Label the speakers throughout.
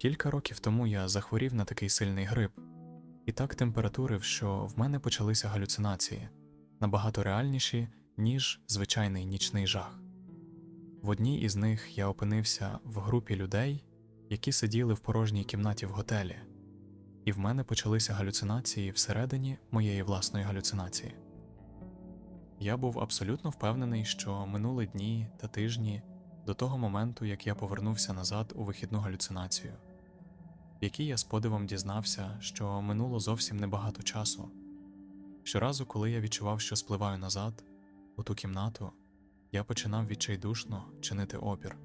Speaker 1: Кілька років тому я захворів на такий сильний грип, і так температурив, що в мене почалися галюцинації, набагато реальніші, ніж звичайний нічний жах. В одній із них я опинився в групі людей, які сиділи в порожній кімнаті в готелі, і в мене почалися галюцинації всередині моєї власної галюцинації. Я був абсолютно впевнений, що минули дні та тижні до того моменту, як я повернувся назад у вихідну галюцинацію, в якій я з подивом дізнався, що минуло зовсім небагато часу. Щоразу, коли я відчував, що спливаю назад, у ту кімнату, я починав відчайдушно чинити опір,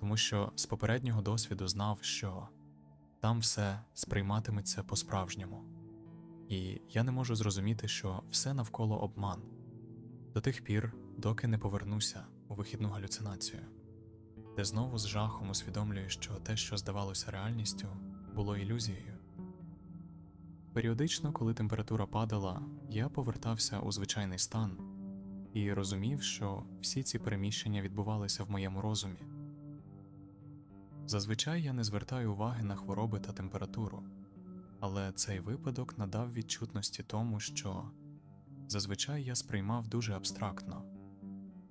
Speaker 1: тому що з попереднього досвіду знав, що там все сприйматиметься по-справжньому, і я не можу зрозуміти, що все навколо обман. До тих пір, доки не повернуся у вихідну галюцинацію, де знову з жахом усвідомлюю, що те, що здавалося реальністю, було ілюзією. Періодично, коли температура падала, я повертався у звичайний стан і розумів, що всі ці переміщення відбувалися в моєму розумі. Зазвичай я не звертаю уваги на хвороби та температуру, але цей випадок надав відчутності тому, що зазвичай я сприймав дуже абстрактно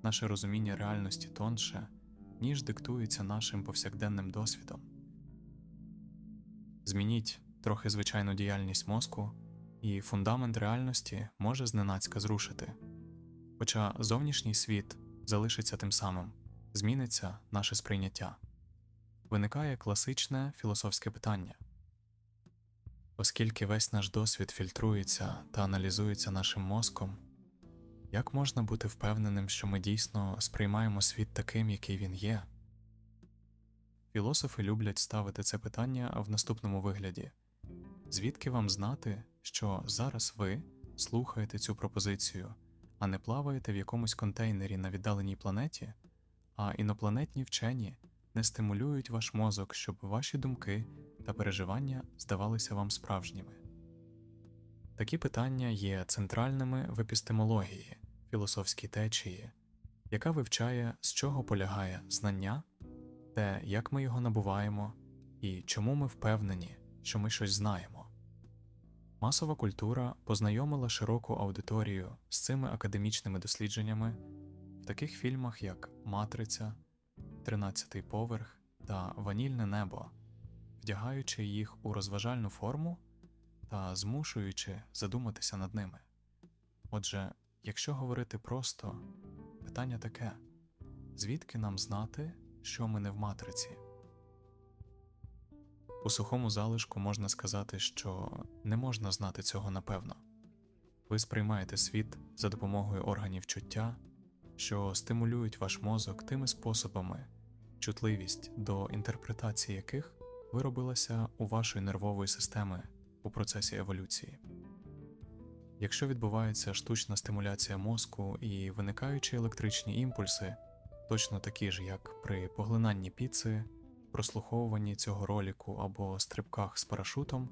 Speaker 1: наше розуміння реальності тонше, ніж диктується нашим повсякденним досвідом. Змініть трохи звичайну діяльність мозку, і фундамент реальності може зненацька зрушити. Хоча зовнішній світ залишиться тим самим, зміниться наше сприйняття. Виникає класичне філософське питання. Оскільки весь наш досвід фільтрується та аналізується нашим мозком, як можна бути впевненим, що ми дійсно сприймаємо світ таким, який він є? Філософи люблять ставити це питання в наступному вигляді звідки вам знати, що зараз ви слухаєте цю пропозицію, а не плаваєте в якомусь контейнері на віддаленій планеті, а інопланетні вчені не стимулюють ваш мозок, щоб ваші думки та переживання здавалися вам справжніми. Такі питання є центральними в епістемології, філософській течії, яка вивчає, з чого полягає знання, те, як ми його набуваємо і чому ми впевнені, що ми щось знаємо. Масова культура познайомила широку аудиторію з цими академічними дослідженнями в таких фільмах, як Матриця, Тринадцятий поверх та Ванільне небо, вдягаючи їх у розважальну форму та змушуючи задуматися над ними. Отже, якщо говорити просто, питання таке звідки нам знати, що ми не в матриці? У сухому залишку можна сказати, що не можна знати цього напевно. Ви сприймаєте світ за допомогою органів чуття, що стимулюють ваш мозок тими способами, чутливість до інтерпретації яких виробилася у вашої нервової системи у процесі еволюції. Якщо відбувається штучна стимуляція мозку і виникаючі електричні імпульси, точно такі ж, як при поглинанні піци, прослуховуванні цього роліку або стрибках з парашутом,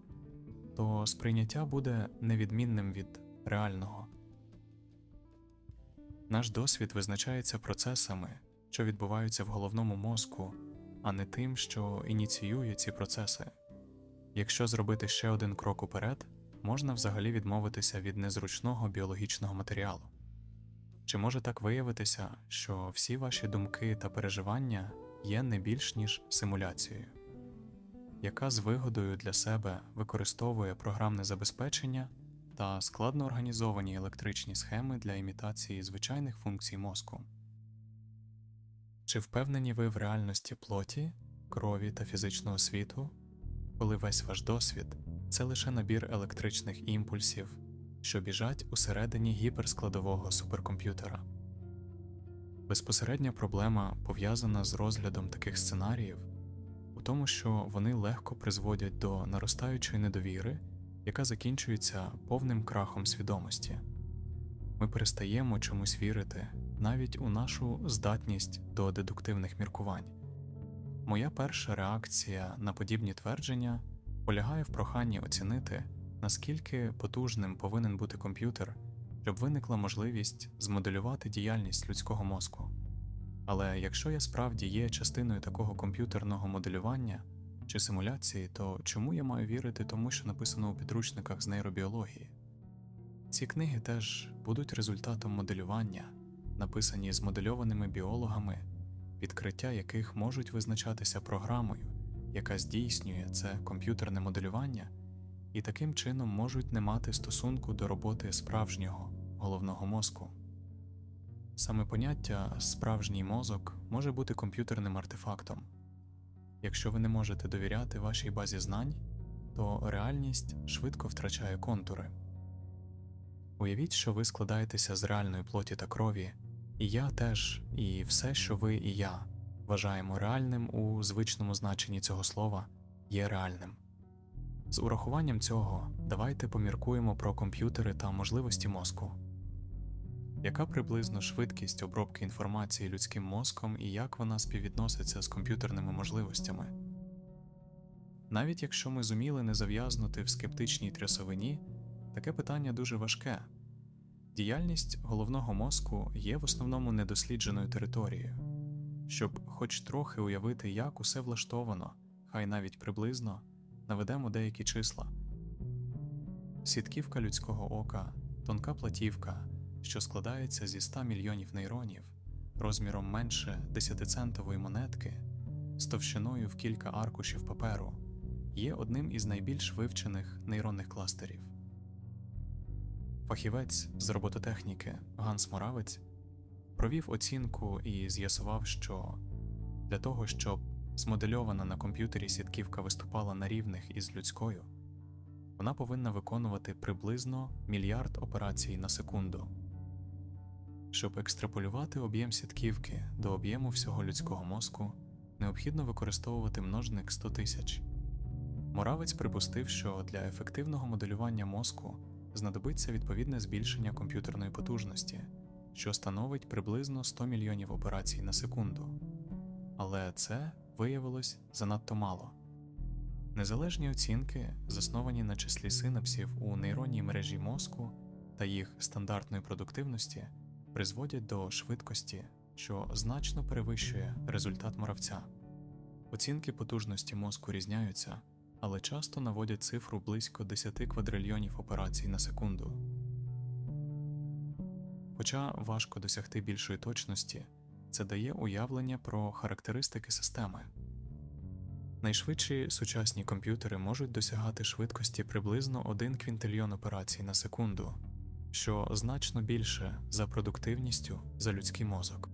Speaker 1: то сприйняття буде невідмінним від реального. Наш досвід визначається процесами, що відбуваються в головному мозку, а не тим, що ініціює ці процеси. Якщо зробити ще один крок уперед, можна взагалі відмовитися від незручного біологічного матеріалу. Чи може так виявитися, що всі ваші думки та переживання є не більш ніж симуляцією, яка з вигодою для себе використовує програмне забезпечення та складно організовані електричні схеми для імітації звичайних функцій мозку? Чи впевнені ви в реальності плоті, крові та фізичного світу, коли весь ваш досвід це лише набір електричних імпульсів, що біжать усередині гіперскладового суперкомп'ютера? Безпосередня проблема пов'язана з розглядом таких сценаріїв у тому, що вони легко призводять до наростаючої недовіри, яка закінчується повним крахом свідомості. Ми перестаємо чомусь вірити навіть у нашу здатність до дедуктивних міркувань. Моя перша реакція на подібні твердження полягає в проханні оцінити, наскільки потужним повинен бути комп'ютер, щоб виникла можливість змоделювати діяльність людського мозку. Але якщо я справді є частиною такого комп'ютерного моделювання, чи симуляції, то чому я маю вірити тому, що написано у підручниках з нейробіології? Ці книги теж будуть результатом моделювання, написані змодельованими біологами, відкриття яких можуть визначатися програмою, яка здійснює це комп'ютерне моделювання, і таким чином можуть не мати стосунку до роботи справжнього головного мозку. Саме поняття справжній мозок може бути комп'ютерним артефактом. Якщо ви не можете довіряти вашій базі знань, то реальність швидко втрачає контури. Уявіть, що ви складаєтеся з реальної плоті та крові, і я теж, і все, що ви і я вважаємо реальним у звичному значенні цього слова, є реальним. З урахуванням цього давайте поміркуємо про комп'ютери та можливості мозку. Яка приблизно швидкість обробки інформації людським мозком і як вона співвідноситься з комп'ютерними можливостями? Навіть якщо ми зуміли не зав'язнути в скептичній трясовині, таке питання дуже важке. Діяльність головного мозку є в основному недослідженою територією. Щоб хоч трохи уявити, як усе влаштовано, хай навіть приблизно, наведемо деякі числа. Сітківка людського ока, тонка платівка, що складається зі 100 мільйонів нейронів, розміром менше 10-центової монетки, з товщиною в кілька аркушів паперу, є одним із найбільш вивчених нейронних кластерів. Фахівець з робототехніки Ганс Моравець провів оцінку і з'ясував, що для того, щоб змодельована на комп'ютері сітківка виступала на рівних із людською, вона повинна виконувати приблизно мільярд операцій на секунду. Щоб екстраполювати об'єм сітківки до об'єму всього людського мозку, необхідно використовувати множник 100 тисяч. Моравець припустив, що для ефективного моделювання мозку знадобиться відповідне збільшення комп'ютерної потужності, що становить приблизно 100 мільйонів операцій на секунду. Але це виявилось занадто мало. Незалежні оцінки, засновані на числі синапсів у нейронній мережі мозку та їх стандартної продуктивності, призводять до швидкості, що значно перевищує результат моравця. Оцінки потужності мозку різняються, але часто наводять цифру близько 10 квадрильйонів операцій на секунду. Хоча важко досягти більшої точності, це дає уявлення про характеристики системи. Найшвидші сучасні комп'ютери можуть досягати швидкості приблизно 1 квінтильйон операцій на секунду, що значно більше за продуктивністю за людський мозок.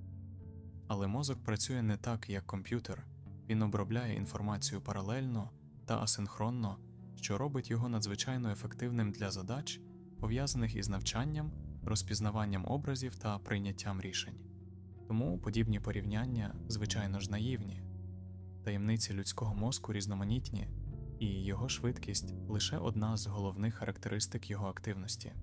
Speaker 1: Але мозок працює не так, як комп'ютер, він обробляє інформацію паралельно та асинхронно, що робить його надзвичайно ефективним для задач, пов'язаних із навчанням, розпізнаванням образів та прийняттям рішень. Тому подібні порівняння, звичайно ж, наївні. Таємниці людського мозку різноманітні, і його швидкість лише одна з головних характеристик його активності.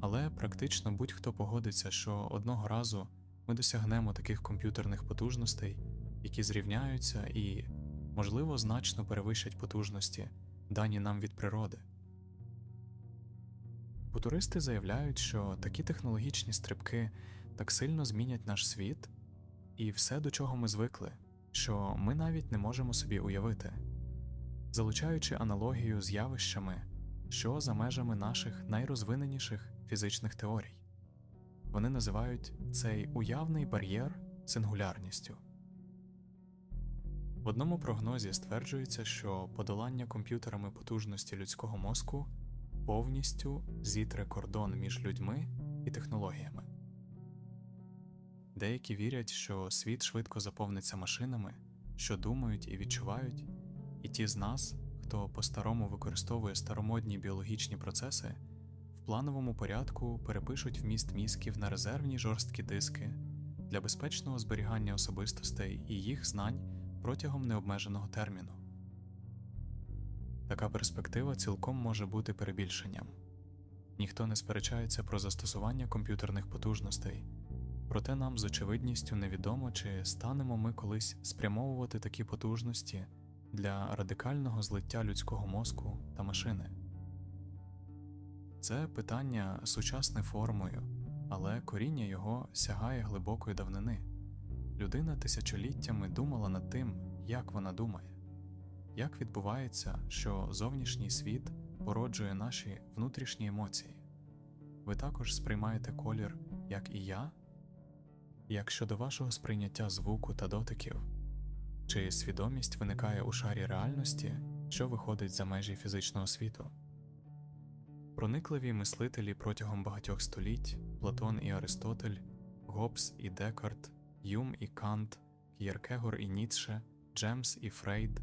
Speaker 1: Але практично будь-хто погодиться, що одного разу ми досягнемо таких комп'ютерних потужностей, які зрівняються і, можливо, значно перевищать потужності, дані нам від природи. Футуристи заявляють, що такі технологічні стрибки так сильно змінять наш світ і все, до чого ми звикли, що ми навіть не можемо собі уявити, залучаючи аналогію з явищами, що за межами наших найрозвиненіших фізичних теорій. Вони називають цей уявний бар'єр сингулярністю. В одному прогнозі стверджується, що подолання комп'ютерами потужності людського мозку повністю зітре кордон між людьми і технологіями. Деякі вірять, що світ швидко заповниться машинами, що думають і відчувають, і ті з нас, хто по-старому використовує старомодні біологічні процеси, в плановому порядку перепишуть вміст мізків на резервні жорсткі диски для безпечного зберігання особистостей і їх знань протягом необмеженого терміну. Така перспектива цілком може бути перебільшенням. Ніхто не сперечається про застосування комп'ютерних потужностей, проте нам з очевидністю невідомо, чи станемо ми колись спрямовувати такі потужності для радикального злиття людського мозку та машини. Це питання сучасне формою, але коріння його сягає глибокої давнини. Людина тисячоліттями думала над тим, як вона думає. Як відбувається, що зовнішній світ породжує наші внутрішні емоції. Ви також сприймаєте колір, як і я? Як щодо вашого сприйняття звуку та дотиків, чи свідомість виникає у шарі реальності, що виходить за межі фізичного світу? Проникливі мислителі протягом багатьох століть Платон і Аристотель, Гоббс і Декарт, Юм і Кант, К'єркегор і Ніцше, Джемс і Фрейд,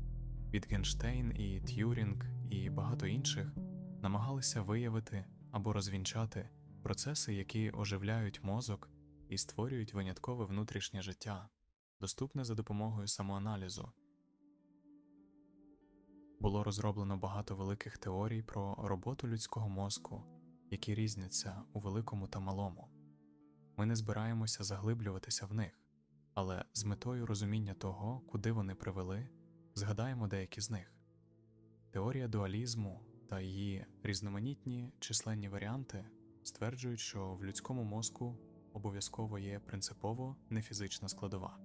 Speaker 1: Вітгенштейн і Т'юрінг і багато інших намагалися виявити або розвінчати процеси, які оживляють мозок і створюють виняткове внутрішнє життя, доступне за допомогою самоаналізу. Було розроблено багато великих теорій про роботу людського мозку, які різняться у великому та малому. Ми не збираємося заглиблюватися в них, але з метою розуміння того, куди вони привели, згадаємо деякі з них. Теорія дуалізму та її різноманітні численні варіанти стверджують, що в людському мозку обов'язково є принципово нефізична складова.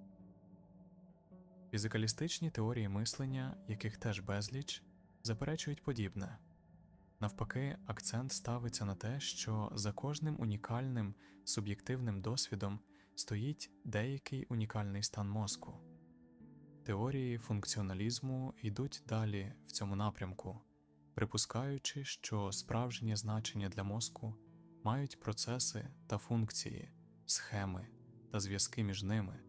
Speaker 1: Фізикалістичні теорії мислення, яких теж безліч, заперечують подібне. Навпаки, акцент ставиться на те, що за кожним унікальним суб'єктивним досвідом стоїть деякий унікальний стан мозку. Теорії функціоналізму йдуть далі в цьому напрямку, припускаючи, що справжнє значення для мозку мають процеси та функції, схеми та зв'язки між ними,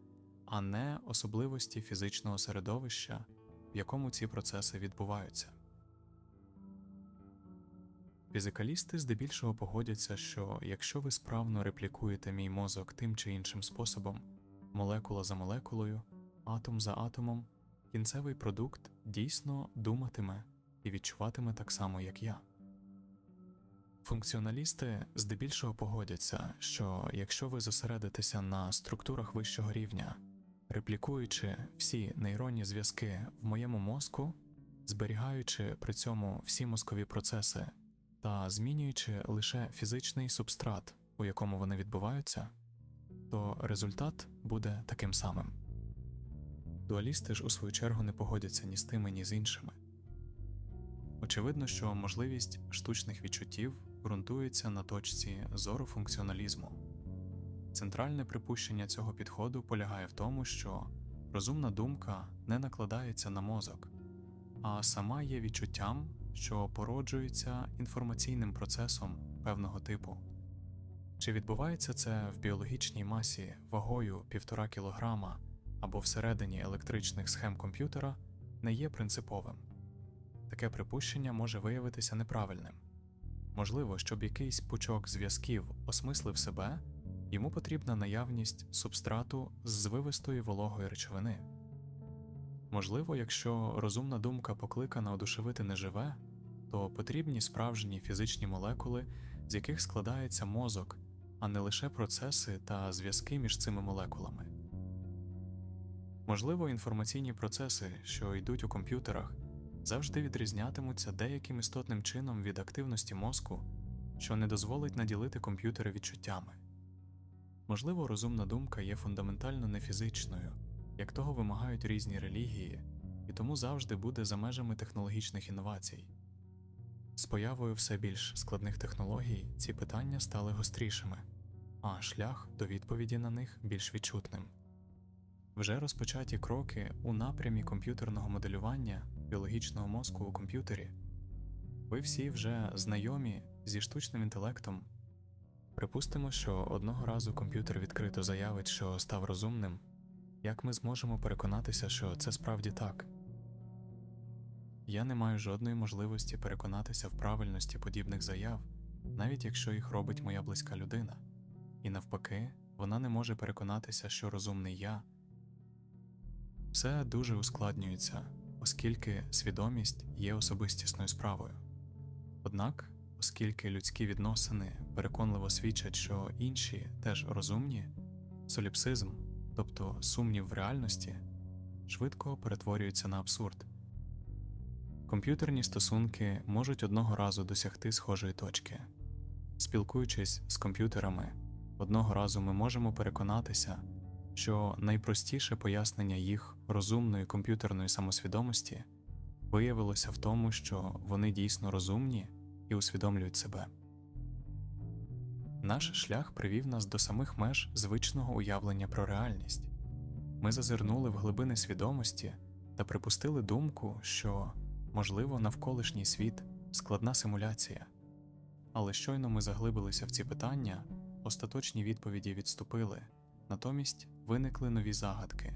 Speaker 1: а не особливості фізичного середовища, в якому ці процеси відбуваються. Фізикалісти здебільшого погодяться, що якщо ви справно реплікуєте мій мозок тим чи іншим способом, молекула за молекулою, атом за атомом, кінцевий продукт дійсно думатиме і відчуватиме так само, як я. Функціоналісти здебільшого погодяться, що якщо ви зосередитеся на структурах вищого рівня, реплікуючи всі нейронні зв'язки в моєму мозку, зберігаючи при цьому всі мозкові процеси та змінюючи лише фізичний субстрат, у якому вони відбуваються, то результат буде таким самим. Дуалісти ж у свою чергу не погодяться ні з тими, ні з іншими. Очевидно, що можливість штучних відчуттів ґрунтується на точці зору функціоналізму. Центральне припущення цього підходу полягає в тому, що розумна думка не накладається на мозок, а сама є відчуттям, що породжується інформаційним процесом певного типу. Чи відбувається це в біологічній масі вагою 1,5 кг або всередині електричних схем комп'ютера, не є принциповим. Таке припущення може виявитися неправильним. Можливо, щоб якийсь пучок зв'язків осмислив себе, йому потрібна наявність субстрату з звивистої вологої речовини. Можливо, якщо розумна думка покликана одушевити неживе, то потрібні справжні фізичні молекули, з яких складається мозок, а не лише процеси та зв'язки між цими молекулами. Можливо, інформаційні процеси, що йдуть у комп'ютерах, завжди відрізнятимуться деяким істотним чином від активності мозку, що не дозволить наділити комп'ютери відчуттями. Можливо, розумна думка є фундаментально нефізичною, як того вимагають різні релігії, і тому завжди буде за межами технологічних інновацій. З появою все більш складних технологій ці питання стали гострішими, а шлях до відповіді на них більш відчутним. Вже розпочаті кроки у напрямі комп'ютерного моделювання біологічного мозку у комп'ютері. Ви всі вже знайомі зі штучним інтелектом. Припустимо, що одного разу комп'ютер відкрито заявить, що став розумним, як ми зможемо переконатися, що це справді так. Я не маю жодної можливості переконатися в правильності подібних заяв, навіть якщо їх робить моя близька людина, і навпаки, вона не може переконатися, що розумний я. Все дуже ускладнюється, оскільки свідомість є особистісною справою. Однак, оскільки людські відносини переконливо свідчать, що інші теж розумні, соліпсизм, тобто сумнів в реальності, швидко перетворюється на абсурд. Комп'ютерні стосунки можуть одного разу досягти схожої точки. Спілкуючись з комп'ютерами, одного разу ми можемо переконатися, що найпростіше пояснення їх розумної комп'ютерної самосвідомості виявилося в тому, що вони дійсно розумні і усвідомлюють себе. Наш шлях привів нас до самих меж звичного уявлення про реальність. Ми зазирнули в глибини свідомості та припустили думку, що, можливо, навколишній світ складна симуляція. Але щойно ми заглибилися в ці питання, остаточні відповіді відступили, натомість виникли нові загадки.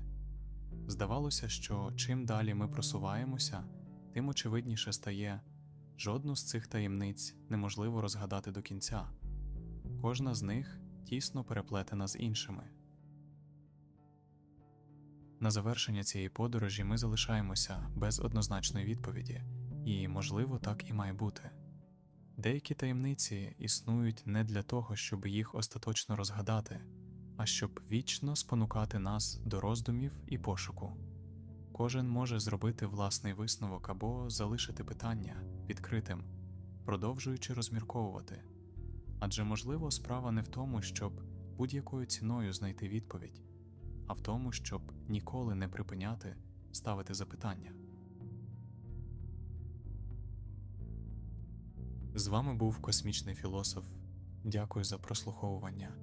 Speaker 1: Здавалося, що чим далі ми просуваємося, тим очевидніше стає жодну з цих таємниць неможливо розгадати до кінця. Кожна з них тісно переплетена з іншими. На завершення цієї подорожі ми залишаємося без однозначної відповіді, і, можливо, так і має бути. Деякі таємниці існують не для того, щоб їх остаточно розгадати, а щоб вічно спонукати нас до роздумів і пошуку. Кожен може зробити власний висновок або залишити питання відкритим, продовжуючи розмірковувати. Адже можливо справа не в тому, щоб будь-якою ціною знайти відповідь, а в тому, щоб ніколи не припиняти ставити запитання. З вами був космічний філософ. Дякую за прослуховування.